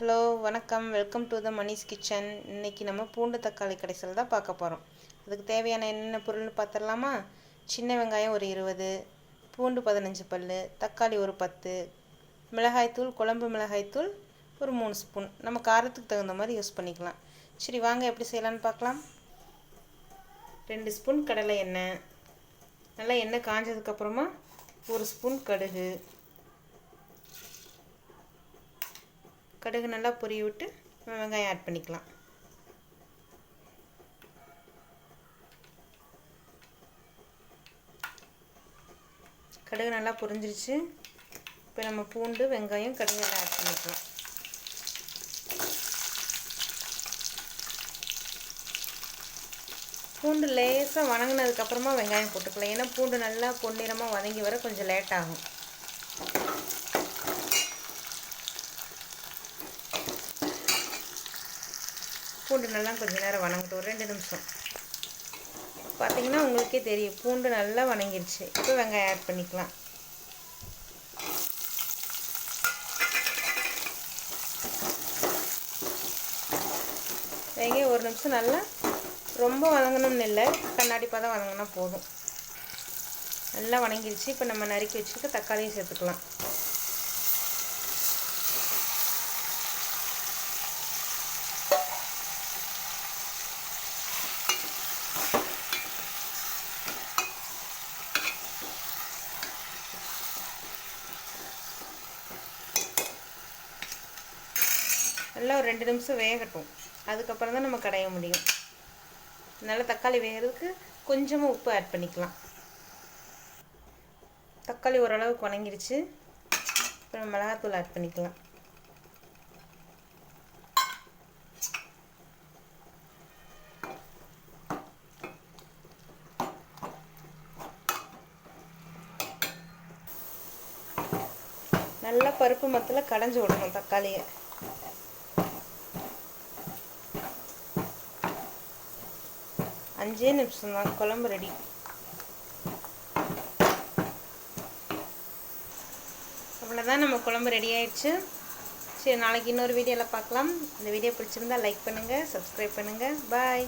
Hello வணக்கம். Welcome to the Mani's kitchen. இன்றைக்கி நம்ம பூண்டு தக்காளி கடைசல் தான் பார்க்க போகிறோம் அதுக்கு தேவையான என்னென்ன பொருள்னு பார்த்துடலாமா? சின்ன வெங்காயம் ஒரு இருபது பூண்டு பதினஞ்சு பல் தக்காளி ஒரு பத்து மிளகாய்த்தூள் குழம்பு மிளகாய்த்தூள் ஒரு மூணு ஸ்பூன். நம்ம காரத்துக்கு தகுந்த மாதிரி யூஸ் பண்ணிக்கலாம். சரி வாங்க எப்படி செய்யலான்னு பார்க்கலாம். ரெண்டு ஸ்பூன் கடலை எண்ணெய். நல்லா எண்ணெய் காஞ்சதுக்கப்புறமா ஒரு ஸ்பூன் கடுகு. கடுகு நல்லா பொரிய விட்டு வெங்காயம் ஆட் பண்ணிக்கலாம். கடுகு நல்லா பொரிஞ்சிருச்சு. இப்போ நம்ம பூண்டு வெங்காயம் கடுகு எல்லாம் ஆட் பண்ணிக்கலாம். பூண்டு லேசாக வணங்கினதுக்கப்புறமா வெங்காயம் போட்டுக்கலாம். ஏன்னா பூண்டு நல்லா பொன்னிறமாக வதங்கி வர கொஞ்சம் லேட் ஆகும். பூண்டு நல்லா கொஞ்சம் நேரம் வணங்கட்டும். ஒரு ரெண்டு நிமிஷம். பார்த்தீங்கன்னா உங்களுக்கே தெரியும். பூண்டு நல்லா வணங்கிருச்சு. இப்போ வெங்காயம் ஆட் பண்ணிக்கலாம். வெங்காயம் ஒரு நிமிஷம் நல்லா ரொம்ப வதங்கணும்னு இல்லை. கண்ணாடி பதம் வதங்கினா போதும். நல்லா வணங்கிருச்சு. இப்போ நம்ம நறுக்கி வச்சுட்டு தக்காளியும் சேர்த்துக்கலாம். நல்லா ஒரு ரெண்டு நிமிஷம் வேகட்டும். அதுக்கப்புறம் தான் நம்ம கடைய முடியும். நல்லா தக்காளி வேகிறதுக்கு கொஞ்சமாக உப்பு ஆட் பண்ணிக்கலாம். தக்காளி ஓரளவுக்கு வணங்கிருச்சு. அப்புறம் மிளகாத்தூள் ஆட் பண்ணிக்கலாம். நல்லா பருப்பு மத்தில் கடைஞ்சி விடணும் தக்காளியை. அஞ்சே நிமிஷம் தான் குழம்பு ரெடி அவ்வளோதான் நம்ம குழம்பு ரெடி ஆயிடுச்சு. சரி நாளைக்கு இன்னொரு வீடியோவில் பார்க்கலாம். இந்த வீடியோ பிடிச்சிருந்தா லைக் பண்ணுங்கள் சப்ஸ்கிரைப் பண்ணுங்கள் பாய்